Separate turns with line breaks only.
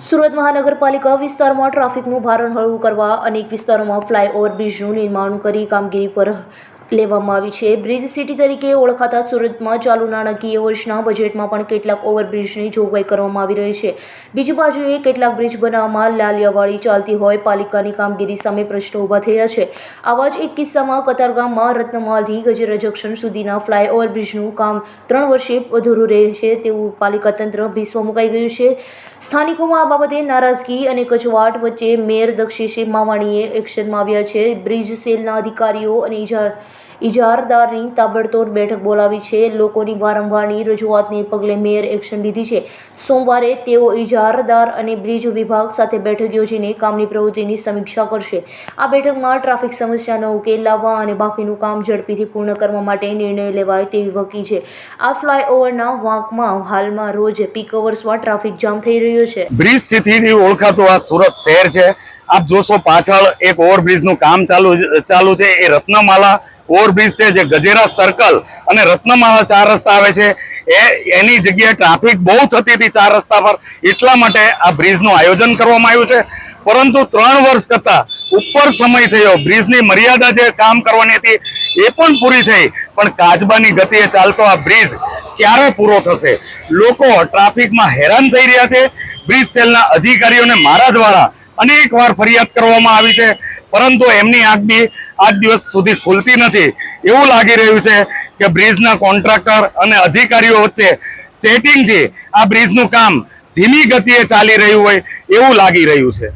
સુરત મહાનગરપાલિકા વિસ્તારમાં ટ્રાફિકનું ભારણ હળવું કરવા અનેક વિસ્તારોમાં ફ્લાયઓવર બ્રિજનું નિર્માણ કરી કામગીરી પર લેવામાં આવી છે. બ્રિજ સિટી તરીકે ઓળખાતા સુરતમાં ચાલુ નાણાકીય વર્ષના બજેટમાં પણ કેટલાક ઓવરબ્રિજની જોગવાઈ કરવામાં આવી રહી છે. બીજી બાજુએ કેટલાક બ્રિજ બનાવવામાં લાલિયાવાળી ચાલતી હોય, પાલિકાની કામગીરી સામે પ્રશ્નો ઊભા થયા છે. આવા જ એક કિસ્સામાં કતારગામમાં રત્નમાલથી ગજેરા જંકશન સુધીના ફ્લાયઓવર બ્રિજનું કામ ત્રણ વર્ષે અધૂરું રહેશે તેવું પાલિકા તંત્ર ભીસમાં મુકાઈ ગયું છે. સ્થાનિકોમાં આ બાબતે નારાજગી અને કચવાટ વચ્ચે મેયર દક્ષિશે માવાણીએ એક્શનમાં આવ્યા છે. બ્રિજ સેલના અધિકારીઓ અને ઇજાર ઇજારદારની તાબડતોડ બેઠક બોલાવી છે. લોકોની વારંવારની રજૂઆતને પગલે મેયર એક્શન લીધી છે. સોમવારે તેઓ ઇજારદાર અને બ્રિજ વિભાગ સાથે બેઠક યોજીને કામની પ્રવૃત્તિની સમીક્ષા કરશે. આ બેઠકમાં ટ્રાફિક સમસ્યાનો ઉકેલ લાવવા અને બાકીનું કામ ઝડપીથી પૂર્ણ કરવા માટે નિર્ણય લેવાય તેવી વકી છે. આ ફ્લાયઓવરના વાંકમાં હાલમાં રોજ પીક અવર્સમાં ટ્રાફિક જામ થઈ રહ્યો છે.
બ્રિજ સિટીથી ઓળખાતો આ સુરત શહેર છે. આપ જોશો પાછળ એક ઓવરબ્રિજનું કામ ચાલુ ચાલુ છે. એ રત્નમાલા ઓવરબ્રિજ છે, જે ગજેરા સર્કલ અને રત્નમાળા ચાર રસ્તા આવે છે. એ, એની જગ્યાએ ટ્રાફિક બહુ થતી હતી ચાર રસ્તા પર. એટલા માટે આ બ્રિજનું આયોજન કરવામાં આવ્યું છે. પરંતુ ત્રણ વર્ષ કરતાં ઉપર સમય થયો. બ્રિજની મર્યાદા જે કામ કરવાની હતી એ પણ પૂરી થઈ. પણ કાચબાની ગતિએ ચાલતો આ બ્રિજ ક્યારે પૂરો થશે? લોકો ટ્રાફિકમાં હેરાન થઈ રહ્યા છે. બ્રિજ સેલના અધિકારીઓને મારા દ્વારા અનેક વાર ફરિયાદ કરવામાં આવી છે. પરંતુ એમની આગબી આજ દિવસ સુધી ખુલતી નથી. એવું લાગી રહ્યું છે કે બ્રિજના કોન્ટ્રાક્ટર અને અધિકારીઓ વચ્ચે સેટિંગથી આ બ્રિજનું કામ ધીમી ગતિએ ચાલી રહ્યું હોય એવું લાગી રહ્યું છે.